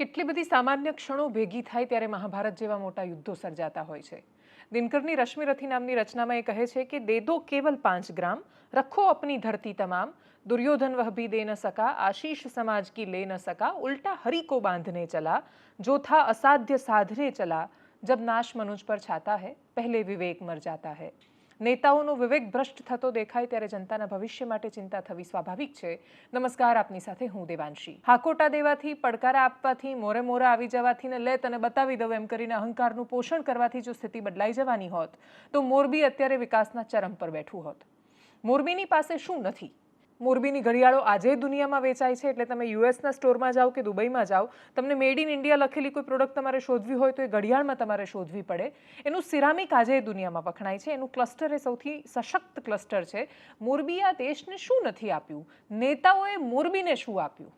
કેટલી બધી સામાન્ય ક્ષણો ભેગી થાય ત્યારે મહાભારત જેવા મોટા યુદ્ધો સર્જાતા હોય છે. દિનકરની રશ્મિરથી નામની રચનામાં એ કહે છે કે દે દો કેવલ પાંચ ગ્રામ, રખો અપની ધરતી તમામ, દુર્યોધન વહભી દે ન સકા, આશીષ સમાજ કી લે ન સકા, ઉલ્ટા હરિકો બાંધને ચલા, જોથા અસાધ્ય સાધને ચલા, જબ નાશ મનુજ પર છાતા હૈ, પહેલે વિવેક મર જાતા હૈ. નેતાઓનો વિવેક ભ્રષ્ટ થતો દેખાય ત્યારે જનતાના ભવિષ્ય માટે ચિંતા થવી સ્વાભાવિક છે. નમસ્કાર, આપની સાથે હું દેવાંશી. હાકોટા દેવાથી પડકારા આપવાથી મોરે મોરા આવી જવાથી ને લે તને બતાવી દઉં એમ કરીને અહંકારનું પોષણ કરવાથી જો સ્થિતિ બદલાઈ જવાની હોત, તો મોરબી અત્યારે વિકાસના ચરમ પર બેઠું હોત. મોરબીની પાસે શું નથી? મોરબીની ઘડિયાળો આજે દુનિયામાં વેચાય છે એટલે તમે યુએસના સ્ટોરમાં જાઓ કે દુબઈમાં જાઓ, તમને મેડ ઇન ઇન્ડિયા લખેલી કોઈ પ્રોડક્ટ તમારે શોધવી હોય તો એ ઘડિયાળમાં તમારે શોધવી પડે. એનું સિરામિક આજે દુનિયામાં વખણાય છે. એનું ક્લસ્ટર એ સૌથી સશક્ત ક્લસ્ટર છે. મોરબી આ દેશને શું નથી આપ્યું? નેતાઓએ મોરબીને શું આપ્યું?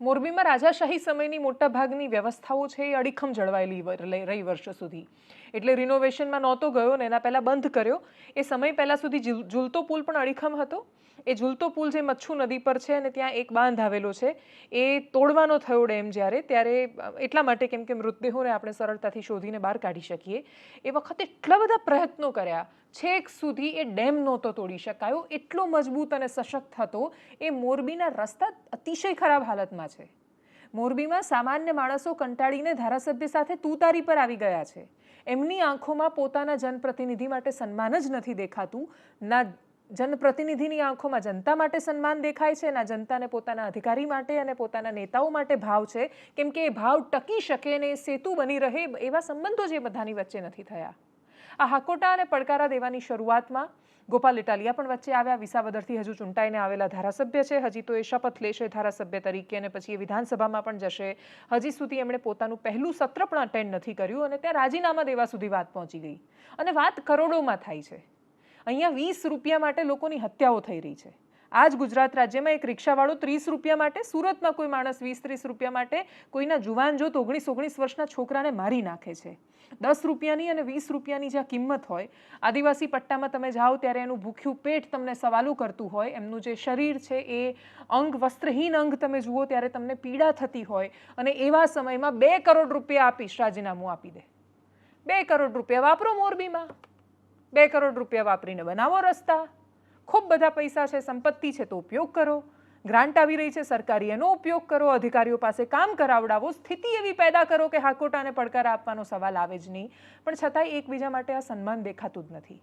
મોરબીમાં રાજાશાહી સમયની મોટા ભાગની વ્યવસ્થાઓ છે એ અડીખમ જળવાયેલી રહી વર્ષો સુધી. એટલે રિનોવેશનમાં નહોતો ગયો ને એના પહેલાં બંધ કર્યો. એ સમય પહેલાં સુધી ઝૂલતો પુલ પણ અડીખમ હતો. એ ઝૂલતો પુલ જે મચ્છુ નદી પર છે અને ત્યાં એક બાંધ આવેલો છે, એ તોડવાનો થયો ડેમ જ્યારે, ત્યારે એટલા માટે કેમ કે મૃતદેહોને આપણે સરળતાથી શોધીને બહાર કાઢી શકીએ. એ વખતે એટલા બધા પ્રયત્નો કર્યા, છેક સુધી એ ડેમ નહોતો તોડી શકાયો. એટલો મજબૂત અને સશક્ત હતો, એ મોરબીના રસ્તા અતિશય ખરાબ હાલતમાં છે. મોરબીમાં સામાન્ય માણસો કંટાળીને ધારાસભ્ય સાથે તુતારી પર આવી ગયા છે. એમની આંખોમાં પોતાના જનપ્રતિનિધિ માટે સન્માન જ નથી દેખાતું, ના જનપ્રતિનિધિની આંખોમાં જનતા માટે સન્માન દેખાય છે ના જનતાને પોતાના અધિકારી માટે અને પોતાના નેતાઓ માટે ભાવ છે. કેમ કે એ ભાવ ટકી શકે ને સેતુ બની રહે એવા સંબંધો જે બધાની વચ્ચે નથી થયા. આ હાકોટા અને પડકારા દેવાની શરૂઆતમાં ગોપાલ ઇટાલિયા પણ વચ્ચે આવ્યા. વિસાવદરથી હજુ ચૂંટાઈને આવેલા ધારાસભ્ય છે. હજી તો એ શપથ લેશે ધારાસભ્ય તરીકે અને પછી એ વિધાનસભામાં પણ જશે. હજી સુધી એમણે પોતાનું પહેલું સત્ર પણ અટેન્ડ નથી કર્યું અને ત્યાં રાજીનામા દેવા સુધી વાત પહોંચી ગઈ. અને વાત કરોડોમાં થાય છે. અહીંયા વીસ રૂપિયા માટે લોકોની હત્યાઓ થઈ રહી છે. આ જ ગુજરાત રાજ્યમાં એક રિક્ષાવાળો ત્રીસ રૂપિયા માટે, સુરતમાં કોઈ માણસ વીસ ત્રીસ રૂપિયા માટે કોઈના જુવાન જોત ઓગણીસ ઓગણીસ વર્ષના છોકરાને મારી નાખે છે. દસ રૂપિયાની અને વીસ રૂપિયાની જ્યાં કિંમત હોય, આદિવાસી પટ્ટામાં તમે જાઓ ત્યારે એનું ભૂખ્યું પેટ તમને સવાલું કરતું હોય, એમનું જે શરીર છે એ અંગ, વસ્ત્રહીન અંગ તમે જુઓ ત્યારે તમને પીડા થતી હોય અને એવા સમયમાં બે કરોડ રૂપિયા આપીશ રાજીનામું આપી દે. બે કરોડ રૂપિયા વાપરો મોરબીમાં. બે કરોડ રૂપિયા વાપરીને બનાવો રસ્તા. ખૂબ બધા પૈસા છે, સંપત્તિ છે, તો ઉપયોગ કરો. ગ્રાન્ટ આવી રહી છે, સરકારી એનો ઉપયોગ કરો. અધિકારીઓ પાસે કામ કરાવડાવો. સ્થિતિ એવી પેદા કરો કે હાકોટાને પડકાર આપવાનો સવાલ આવે જ નહીં. પણ છતાંય એકબીજા માટે આ સન્માન દેખાતું જ નથી.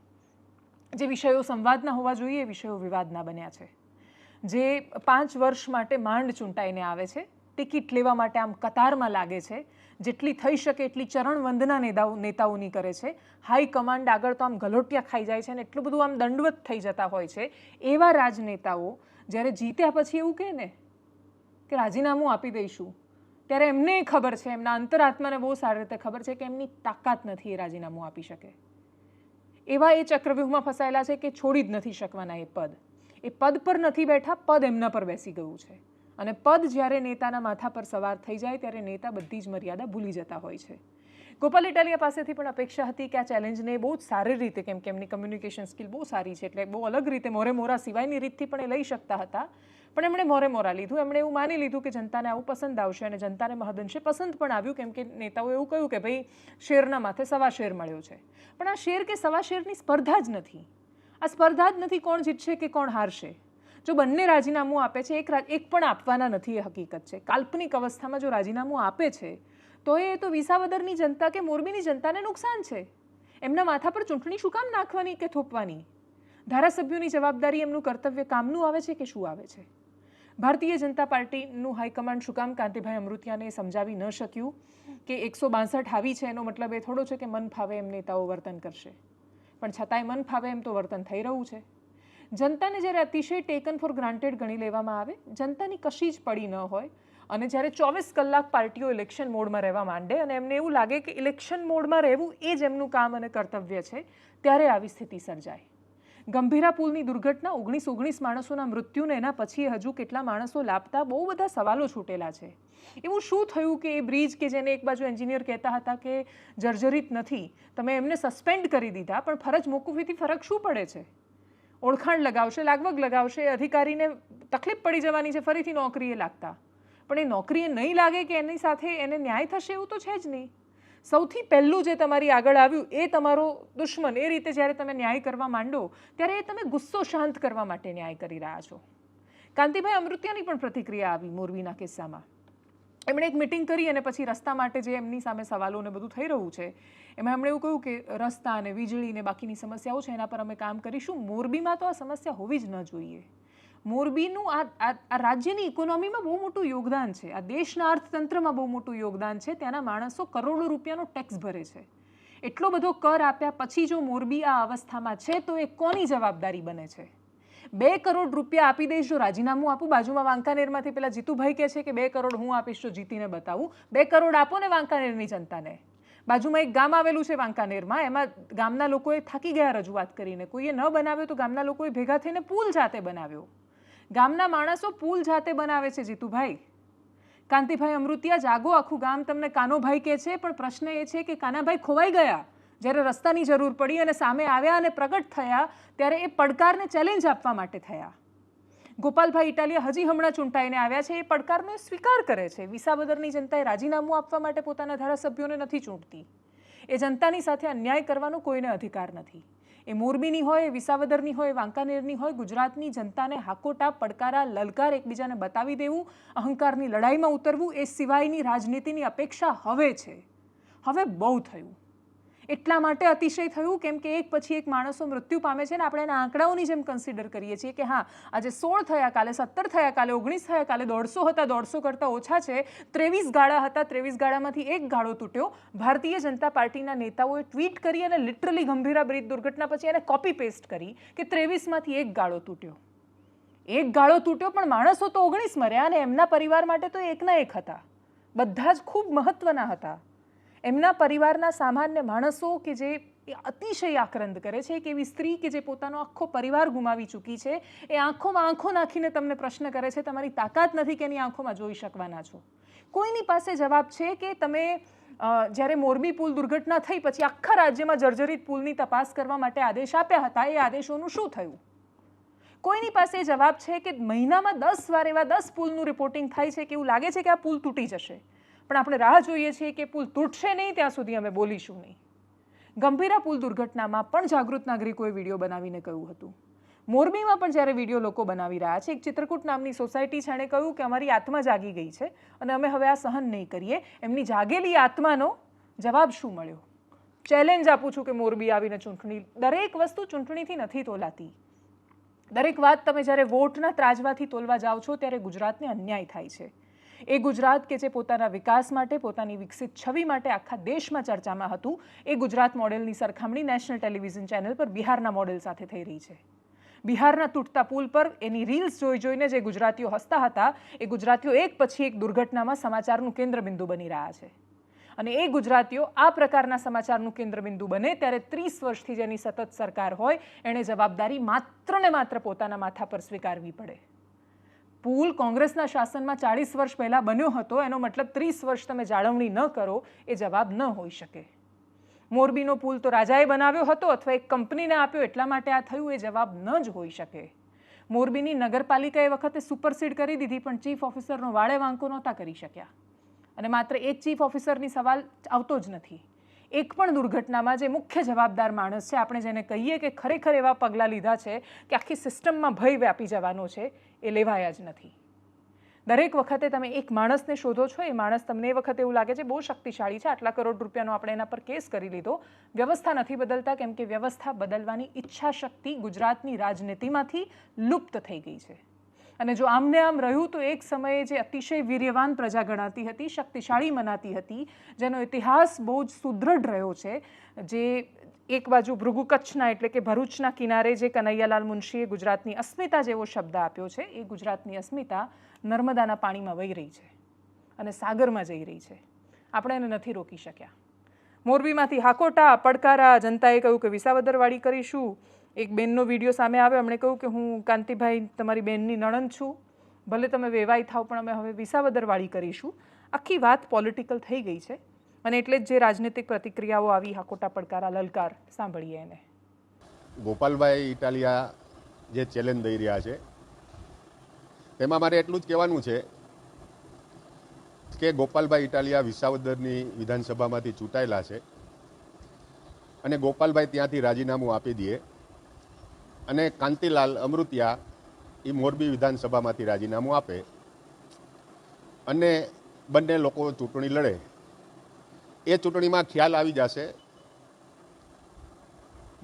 જે વિષયો સંવાદના હોવા જોઈએ, એ વિષયો વિવાદના બન્યા છે. જે પાંચ વર્ષ માટે માંડ ચૂંટાઈને આવે છે ટિકિટ લેવા માટે આમ કતારમાં લાગે છે. જેટલી થઈ શકે એટલી ચરણ વંદના નેતાઓ નેતાઓની કરે છે. હાઈ કમાન્ડ આગળ તો આમ ગલોટિયા ખાઈ જાય છે અને એટલું બધું આમ દંડવત થઈ જતા હોય છે. એવા રાજનેતાઓ જ્યારે જીત્યા પછી એવું કહે ને કે રાજીનામું આપી દઈશું, ત્યારે એમને ખબર છે, એમના અંતરાત્માને બહુ સારી રીતે ખબર છે કે એમની તાકાત નથી એ રાજીનામું આપી શકે. એવા એ ચક્રવ્યૂહમાં ફસાયેલા છે કે છોડી જ નથી શકવાના એ પદ. એ પદ પર નથી બેઠા, પદ એમના પર બેસી ગયું છે. અને પદ જ્યારે નેતાના માથા પર સવાર થઈ જાય ત્યારે નેતા બધી જ મર્યાદા ભૂલી જતા હોય છે. ગોપાલ ઇટાલિયા પાસેથી પણ અપેક્ષા હતી કે આ ચેલેન્જને બહુ જ સારી રીતે, કેમ કે એમની કમ્યુનિકેશન સ્કિલ બહુ સારી છે, એટલે બહુ અલગ રીતે મોરે મોરા સિવાયની રીતથી પણ એ લઈ શકતા હતા. પણ એમણે મોરે મોરા લીધું, એમણે એવું માની લીધું કે જનતાને આવું પસંદ આવશે અને જનતાને મહદઅંશે પસંદ પણ આવ્યું, કેમ કે નેતાઓએ એવું કહ્યું કે ભાઈ, શેરના માથે સવા શેર મળ્યો છે. પણ આ શેર કે સવા શેરની સ્પર્ધા જ નથી. આ સ્પર્ધા જ નથી કોણ જીતશે કે કોણ હારશે? જો બંને રાજીનામું આપે છે, એક એક પણ આપવાના નથી એ હકીકત છે. કાલ્પનિક અવસ્થામાં જો રાજીનામું આપે છે, તો એ તો વિસાવદરની જનતા કે મોરબીની જનતાને નુકસાન છે. એમના માથા પર ચૂંટણી શું કામ નાખવાની કે થોપવાની? ધારાસભ્યોની જવાબદારી એમનું કર્તવ્ય કામનું આવે છે કે શું આવે છે? ભારતીય જનતા પાર્ટીનું હાઈકમાન્ડ શું કામ? કાંતિભાઈ અમૃતિયાને સમજાવી ન શક્યું કે એકસો બાસઠ આવી છે, એનો મતલબ એ થોડો છે કે મન ફાવે એમ નેતાઓ વર્તન કરશે. પણ છતાંય મન ફાવે એમ તો વર્તન થઈ રહ્યું છે. જનતાને જ્યારે અતિશય ટેકન ફોર ગ્રાન્ટેડ ગણી લેવામાં આવે, જનતાની કશી જ પડી ન હોય. અને જ્યારે ચોવીસ કલાક પાર્ટીઓ ઇલેક્શન મોડમાં રહેવા માંડે અને એમને એવું લાગે કે ઇલેક્શન મોડમાં રહેવું એ જ એમનું કામ અને કર્તવ્ય છે, ત્યારે આવી સ્થિતિ સર્જાય. ગંભીરા પુલની દુર્ઘટના ઓગણીસ ઓગણીસ માણસોના મૃત્યુને એના પછી હજુ કેટલા માણસો લાપતા બહુ બધા સવાલો છૂટેલા છે. એવું શું થયું કે એ બ્રિજ કે જેને એક બાજુ એન્જિનિયર કહેતા હતા કે જર્જરિત નથી, તમે એમને સસ્પેન્ડ કરી દીધા, પણ ફરજ મોકૂફીથી ફરક શું પડે છે? ઓળખાણ લગાવશે, લાગવગ લગાવશે, અધિકારીને તકલીફ પડી જવાની છે, ફરીથી નોકરીએ લાગતા. પણ એ નોકરીએ નહીં લાગે કે એની સાથે એને ન્યાય થશે એવું તો છે જ નહીં. સૌથી પહેલું જે તમારી આગળ આવ્યું એ તમારો દુશ્મન. એ રીતે જ્યારે તમે ન્યાય કરવા માંડો, ત્યારે એ તમે ગુસ્સો શાંત કરવા માટે ન્યાય કરી રહ્યા છો. કાંતિભાઈ અમૃત્યાની પણ પ્રતિક્રિયા આવી મોરબીના કિસ્સામાં. એમણે એક મિટિંગ કરી અને પછી રસ્તા માટે જે એમની સામે સવાલો ને બધું થઈ રહ્યું છે, એમાં એમણે એવું કહ્યું કે રસ્તા અને વીજળી ને બાકીની સમસ્યાઓ છે એના પર અમે કામ કરીશું. મોરબીમાં તો આ સમસ્યા હોવી જ ન જોઈએ. મોરબીનું આ આ રાજ્યની ઇકોનોમીમાં બહુ મોટું યોગદાન છે. આ દેશના અર્થતંત્રમાં બહુ મોટું યોગદાન છે. ત્યાંના માણસો કરોડો રૂપિયાનો ટેક્સ ભરે છે. એટલો બધો કર આપ્યા પછી જો મોરબી આ અવસ્થામાં છે તો એ કોની જવાબદારી બને છે? બે કરોડ રૂપિયા આપી દઈશ જો રાજીનામું આપું. બાજુમાં વાંકાનેરમાંથી પેલા જીતુભાઈ કહે છે કે બે કરોડ હું આપીશ જો જીતીને બતાવું. બે કરોડ આપો ને વાંકાનેરની જનતાને. બાજુમાં એક ગામ આવેલું છે વાંકાનેરમાં. એમાં ગામના લોકોએ થાકી ગયા રજૂઆત કરીને. કોઈએ ન બનાવ્યો તો ગામના લોકોએ ભેગા થઈને પુલ જાતે બનાવ્યો. ગામના માણસો પુલ જાતે બનાવે છે જીતુભાઈ. કાંતિભાઈ અમૃતિયા, જાગો આખું ગામ. તમને કાનોભાઈ કહે છે, પણ પ્રશ્ન એ છે કે કાનાભાઈ ખોવાઈ ગયા? જ્યારે રસ્તાની જરૂર પડી અને સામે આવ્યા અને પ્રગટ થયા, ત્યારે એ પડકારને ચેલેન્જ આપવા માટે થયા. ગોપાલભાઈ ઇટાલિયા હજી હમણાં ચૂંટાઈને આવ્યા છે. એ પડકારનો સ્વીકાર કરે છે. વિસાવદરની જનતાએ રાજીનામું આપવા માટે પોતાના ધારાસભ્યોને નથી ચૂંટતી. એ જનતાની સાથે અન્યાય કરવાનો કોઈને અધિકાર નથી. એ મોરબીની હોય વિસાવદરની હોય વાંકાનેરની હોય, ગુજરાતની જનતાને હાકોટા, પડકારા, લલકાર એકબીજાને બતાવી દેવું, અહંકારની લડાઈમાં ઉતરવું, એ સિવાયની રાજનીતિની અપેક્ષા હવે છે. હવે બહુ થયું. એટલા માટે અતિશય થયું, કેમ કે એક પછી એક માણસો મૃત્યુ પામે છે ને આપણે એના આંકડાઓની જેમ કન્સિડર કરીએ છીએ કે હા, આજે સોળ થયા કાલે, સત્તર થયા કાલે, ઓગણીસ થયા કાલે, દોઢસો હતા, દોઢસો કરતાં ઓછા છે. ત્રેવીસ ગાળા હતા, ત્રેવીસ ગાળામાંથી એક ગાળો તૂટ્યો. ભારતીય જનતા પાર્ટીના નેતાઓએ ટ્વીટ કરી અને લિટરલી ગંભીરા બ્રિજ દુર્ઘટના પછી એને કોપી પેસ્ટ કરી કે ત્રેવીસમાંથી એક ગાળો તૂટ્યો. એક ગાળો તૂટ્યો, પણ માણસો તો ઓગણીસ મર્યા અને એમના પરિવાર માટે તો એકના એક હતા. બધા જ ખૂબ મહત્વના હતા. એમના પરિવારના સામાન્ય માણસો કે જે એ અતિશય આક્રંદ કરે છે એક એવી સ્ત્રી કે જે પોતાનો આખો પરિવાર ગુમાવી ચૂકી છે, એ આંખોમાં આંખો નાખીને તમને પ્રશ્ન કરે છે, તમારી તાકાત નથી કે એની આંખોમાં જોઈ શકવાના છો? કોઈની પાસે જવાબ છે કે તમે જ્યારે મોરબી પુલ દુર્ઘટના થઈ પછી આખા રાજ્યમાં જર્જરિત પુલની તપાસ કરવા માટે આદેશ આપ્યા હતા, એ આદેશોનું શું થયું? કોઈની પાસે જવાબ છે કે મહિનામાં દસ વાર એવા દસ પુલનું રિપોર્ટિંગ થાય છે કે એવું લાગે છે કે આ પુલ તૂટી જશે? પણ આપણે રાહ જોઈએ છીએ કે પુલ તૂટશે નહીં, ત્યાં સુધી અમે બોલીશું નહીં. ગંભીરા પુલ દુર્ઘટનામાં પણ જાગૃત નાગરિકોએ વીડિયો બનાવીને કહ્યું હતું. મોરબીમાં પણ જ્યારે વીડિયો લોકો બનાવી રહ્યા છે, એક ચિત્રકૂટ નામની સોસાયટી છે એણે કહ્યું કે અમારી આત્મા જાગી ગઈ છે અને અમે હવે આ સહન નહીં કરીએ. એમની જાગેલી આત્માનો જવાબ શું મળ્યો? ચેલેન્જ આપું છું કે મોરબી આવીને ચૂંટણી, દરેક વસ્તુ ચૂંટણીથી નથી તોલાતી. દરેક વાત તમે જ્યારે વોટના ત્રાજવાથી તોલવા જાઓ છો, ત્યારે ગુજરાતને અન્યાય થાય છે. એ ગુજરાત કે જે પોતાના વિકાસ માટે, પોતાની વિકસિત છબી માટે આખા દેશમાં ચર્ચામાં હતું, એ ગુજરાત મોડેલની સરખામણી નેશનલ ટેલિવિઝન ચેનલ પર બિહારના મોડેલ સાથે થઈ રહી છે. બિહારના તૂટતા પુલ પર એની રીલ્સ જોઈ જોઈને જે ગુજરાતીઓ હસતા હતા, એ ગુજરાતીઓ એક પછી એક દુર્ઘટનામાં સમાચારનું કેન્દ્રબિંદુ બની રહ્યા છે. અને એ ગુજરાતીઓ આ પ્રકારના સમાચારનું કેન્દ્રબિંદુ બને ત્યારે ત્રીસ વર્ષથી જેની સતત સરકાર હોય, એણે જવાબદારી માત્ર ને માત્ર પોતાના માથા પર સ્વીકારવી પડે. પુલ કોંગ્રેસના શાસનમાં ચાળીસ વર્ષ પહેલાં બન્યો હતો, એનો મતલબ ત્રીસ વર્ષ તમે જાળવણી ન કરો, એ જવાબ ન હોઈ શકે. મોરબીનો પુલ તો રાજાએ બનાવ્યો હતો અથવા એક કંપનીને આપ્યો, એટલા માટે આ થયું, એ જવાબ ન જ હોઈ શકે. મોરબીની નગરપાલિકા એ વખતે સુપરસીડ કરી દીધી, પણ ચીફ ઓફિસરનો વાળે વાંકો નહોતા કરી શક્યા. અને માત્ર એક ચીફ ઓફિસરની સવાલ આવતો જ નથી. એક પણ દુર્ઘટનામાં જે મુખ્ય જવાબદાર માણસ છે, આપણે જેને કહીએ કે ખરેખર એવા પગલાં લીધા છે કે આખી સિસ્ટમમાં ભય વ્યાપી જવાનો છે એ લેવાયા જ નથી. દરેક વખતે તમે એક માણસને શોધો છો, એ માણસ તમને એ વખતે એવું લાગે છે, બહુ શક્તિશાળી છે, આટલા કરોડ રૂપિયાનો આપણે એના પર કેસ કરી લીધો. વ્યવસ્થા નથી બદલતા, કેમ કે વ્યવસ્થા બદલવાની ઈચ્છા શક્તિ ગુજરાતની રાજનીતિમાંથી લુપ્ત થઈ ગઈ છે. અને જો આમને આમ રહ્યું તો એક સમયે જે અતિશય વીર્યવાન પ્રજા ગણાતી હતી, શક્તિશાળી મનાતી હતી, જેનો ઇતિહાસ બહુ જ સુદૃઢ રહ્યો છે, જે એક બાજુ ભૃગુ કચ્છના એટલે કે ભરૂચના કિનારે જે કનૈયાલાલ મુનશીએ ગુજરાતની અસ્મિતા જેવો શબ્દ આપ્યો છે, એ ગુજરાતની અસ્મિતા નર્મદાના પાણીમાં વહી રહી છે અને સાગરમાં જઈ રહી છે. આપણે એને નથી રોકી શક્યા. મોરબીમાંથી હાકોટા, પડકારા, જનતાએ કહ્યું કે વિસાવદરવાળી કરીશું. એક બેનનો વીડિયો સામે આવ્યો, એમણે કહ્યું કે હું કાંતિભાઈ તમારી બેનની નણંદ છું. ભલે તમે વેવાઈ થાવ, પણ અમે હવે વિસાવદરવાળી કરીશું. આખી વાત પોલિટિકલ થઈ ગઈ છે. અને એટલે જ જે રાજનીતિક પ્રતિક્રિયાઓ આવી, હાકોટા, પડકારા લલકાર, સાંભળીએ એને. ગોપાલભાઈ ઇટાલિયા જે ચેલેન્જ દઈ રહ્યા છે, તેમાં મારે એટલું જ કહેવાનું છે કે ગોપાલભાઈ ઇટાલિયા વિસાવદરની વિધાનસભામાંથી ચૂંટાયેલા છે અને ગોપાલભાઈ ત્યાંથી રાજીનામું આપી દઈએ અને કાંતિલાલ અમૃતિયા એ મોરબી વિધાનસભામાંથી રાજીનામું આપે અને બંને લોકો ચૂંટણી લડે. એ ચૂંટણીમાં ખ્યાલ આવી જશે.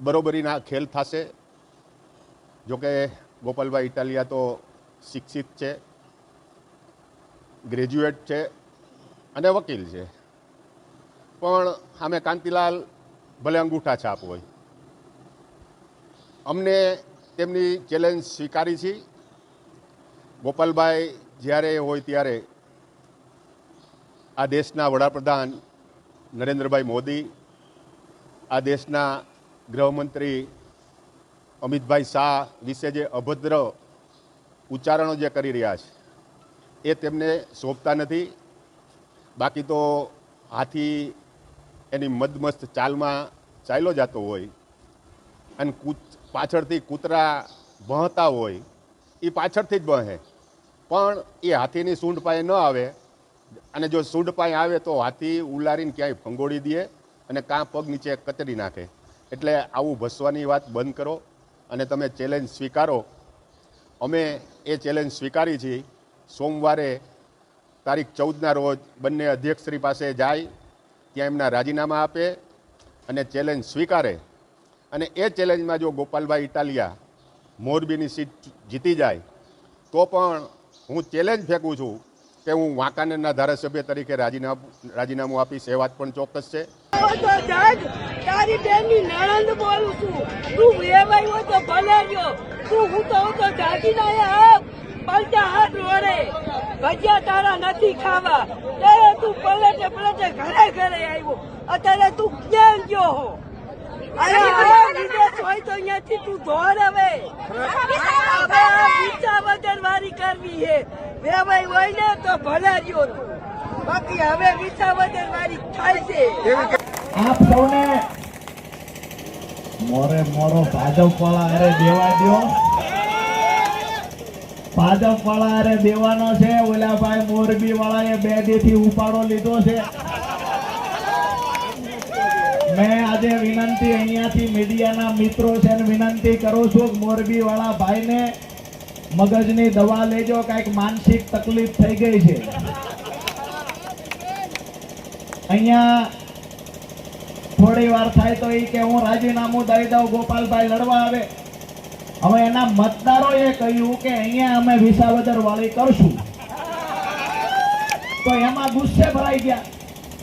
બરોબરીના ખેલ થશે. જોકે ગોપાલભાઈ ઇટાલિયા તો શિક્ષિત છે, ગ્રેજ્યુએટ છે અને વકીલ છે. પણ સામે કાંતિલાલ ભલે અંગૂઠા છાપ હોય. અમને તેમની ચેલેન્જ સ્વીકારી છે. ગોપાલભાઈ જ્યારે હોય ત્યારે આ દેશના વડાપ્રધાન નરેન્દ્રભાઈ મોદી, આ દેશના ગૃહમંત્રી અમિતભાઈ શાહ વિશે જે અભદ્ર ઉચ્ચારણો જે કરી રહ્યા છે, એ તેમને સોંપતા નથી. બાકી તો હાથી એની મદમસ્ત ચાલમાં ચાલ્યો જતો હોય અને કૂચ, પાછળથી કૂતરા ભહતા હોય, એ પાછળથી જ બહે પણ એ હાથીની સૂંઢ પાસે ન આવે અને જો સૂંઢ પાય આવે તો હાથી ઉલારીને ક્યાંય ફંગોળી દે અને કાં પગ નીચે કતરી નાખે. એટલે આવું ભસવાની વાત બંધ કરો અને તમે ચેલેન્જ સ્વીકારો. અમે એ ચેલેન્જ સ્વીકારી છીએ. સોમવારે તારીખ ચૌદના રોજ બંને અધ્યક્ષશ્રી પાસે જાય, ત્યાં એમના રાજીનામા આપે અને ચેલેન્જ સ્વીકારે. અને એ ચેલેન્જમાં જો ગોપાલભાઈ ઇટાલિયા મોરબીની સીટ જીતી જાય, તો પણ હું ચેલેન્જ ફેંકું છું કે હું વાંકાનેરના ધારાસભ્ય તરીકે રાજીનામું રાજીનામું આપીશ એ વાત પણ ચોક્કસ છે. તારી બેનની નણંદ બોલું છું. તું વેવાઈ હોય તો ભલે ગયો તું હું તો તો જાગી ના પલટા હાથ રોડે. ભજીયા તારા નથી ખાવા. ત્યારે તું પલટે પલટે ઘરે ઘરે આવ્યો. અત્યારે તું ક્યાં ગયો હો? અરે આ વિદેશ હોય તો અહીંયાથી તું ધોર હવે. હવે વિચાર વગર વારી કરવી હે વેવાઈ હોય ને તો ભલે રહ્યો તું. બાકી હવે વિચાર વગર વારી થાય છે. આપ સૌને મોરે મોરો ભાજપ વાળા અરે દેવા દો ભાજપ વાળા અરે દેવાનો છે ઓલા ભાઈ મોરબી વાળાએ બેથી ઉપાડો લીધો છે. મેં આજે વિનંતી અહીંયાથી મીડિયાના મિત્રો છે ને વિનંતી કરું છું મોરબી વાળા ભાઈને મગજની દવા લેજો, કાંઈક માનસિક તકલીફ થઈ ગઈ છે. અહીંયા થોડી વાર થાય તો એ કે હું રાજીનામું દઈ દઉં, ગોપાલભાઈ લડવા આવે. હવે એના મતદારોએ કહ્યું કે અહીંયા અમે વિસાવદર વાળી કરશું. તો એમાં ગુસ્સે ભરાઈ ગયા.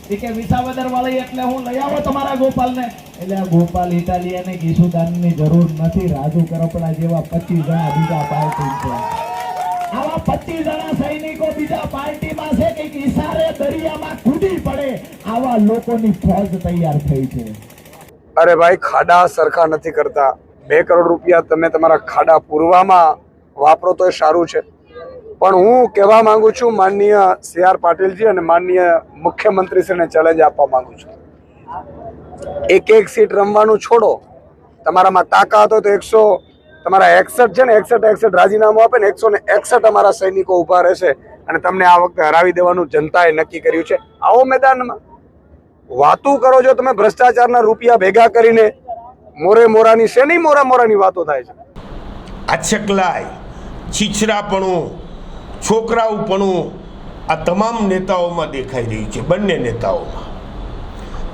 એ કે વિસાવદર વાળી એટલે હું લઈ આવો તમારા ગોપાલને. એટલે આ ગોપાલ ઇટાલિયાને ગીસુદાનની જરૂર નથી. રાજુ કરપડા જેવા પચીસ જણા બીજા પાર્ટી છે. આવા પચીસ જણા સૈનિકો બીજા પાર્ટીમાં છે કે ઈશારે દરિયામાં કૂદી પડે આવા લોકોની ફોજ તૈયાર થઈ છે. અરે ભાઈ, ખાડા સરખા નથી કરતા. બે કરોડ રૂપિયા તમે તમારા ખાડા પૂરવામાં વાપરો તો એ સારું છે. પણ હું કહેવા માંગુ છું, માનનીય સી આર પાટીલજી અને માનનીય મુખ્યમંત્રીશ્રીને ચેલેન્જ આપવા માંગુ છું. એક એક સીટ રમવાનું છોડો. તમારામાં તાકાત હોય તો એકસો, તમારા એકસઠ છે ને, એકસઠ એકસઠ રાજીનામું આપે ને, એકસો ને એકસઠ અમારા સૈનિકો ઊભા રહેશે અને તમને આ વખતે હરાવી દેવાનું જનતાએ નક્કી કર્યું છે. આવો મેદાનમાં. વાતો કરો છો તમે ભ્રષ્ટાચારના રૂપિયા ભેગા કરીને મોરે મોરાની શેની મોરા મોરાની વાતો થાય છે. આછકલાય છીછરાપણું છોકરાઓપણું આ તમામ નેતાઓમાં દેખાઈ રહ્યું છે, બંને નેતાઓમાં.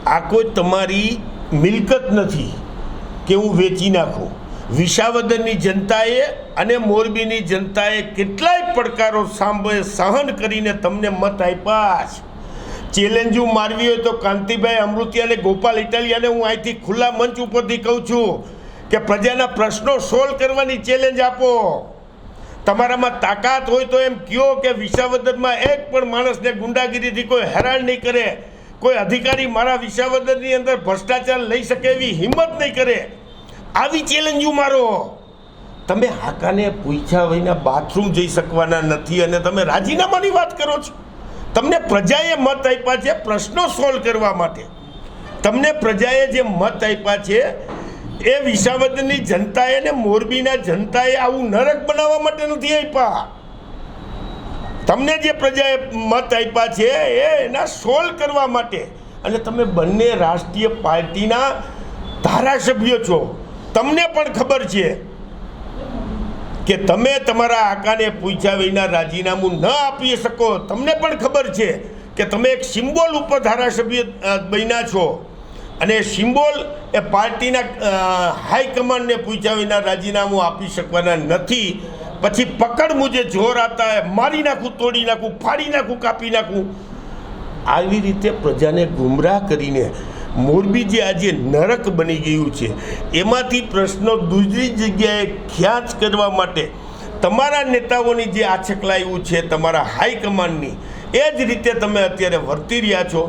આ કોઈ તમારી મિલકત નથી કે હું વેચી નાખું. વિસાવદરની જનતાએ અને મોરબીની જનતાએ કેટલાય પડકારો સાંભળે, સહન કરીને તમને મત આપ્યા છે ચેલેન્જો મારવી હોય તો કાંતિભાઈ અમૃતિયા અને ગોપાલ ઇટાલિયાને હું અહીંથી ખુલ્લા મંચ ઉપરથી કહું છું કે પ્રજાના પ્રશ્નો સોલ્વ કરવાની ચેલેન્જ આપો. તમારામાં તાકાત હોય તો એમ કયો કે વિસાવદરમાં એક પણ માણસને ગુંડાગીરીથી કોઈ હેરાન નહીં કરે. કોઈ અધિકારી મારા વિસાવદરની અંદર ભ્રષ્ટાચાર લઈ શકે એવી હિંમત નહીં કરે. આવી ચેલેન્જો મારો. તમે હાકાને પૂછ્યા વિના બાથરૂમ જઈ શકવાના નથી અને તમે રાજીનામાની વાત કરો છો. તમને પ્રજાએ મત આપ્યા છે પ્રશ્નો સોલ્વ કરવા માટે. તમને પ્રજાએ જે મત આપ્યા છે એ વિસાવદરની જનતાએ ને મોરબીના જનતાએ આવું નરક બનાવવા માટે નથી આપ્યા. તમને જે પ્રજાએ મત આપ્યા છે, એ એના સોલ્વ કરવા માટે. અને તમે બંને રાષ્ટ્રીય પાર્ટીના ધારાસભ્યો છો. તમને પણ ખબર છે કે તમે તમારા આકાને પૂછ્યા વિના રાજીનામું ન આપી શકો. તમને પણ ખબર છે કે તમે એક સિમ્બોલ ઉપર ધારાસભ્ય બન્યા છો. અને સિમ્બોલ એ પાર્ટીના હાઈકમાન્ડને પૂછ્યા વિના રાજીનામું આપી શકવાના નથી. પછી પકડ મુજે જોર આતા હે, મારી નાખું, તોડી નાખું, ફાડી નાખું, કાપી નાખું. આવી રીતે પ્રજાને ગુમરાહ કરીને મોરબી જે આજે નરક બની ગયું છે, એમાંથી પ્રશ્નો દૂસરી જગ્યાએ ખ્યાચ કરવા માટે તમારા નેતાઓની જે આછકલાયું છે, તમારા હાઈકમાન્ડની એ જ રીતે તમે અત્યારે વર્તી રહ્યા છો.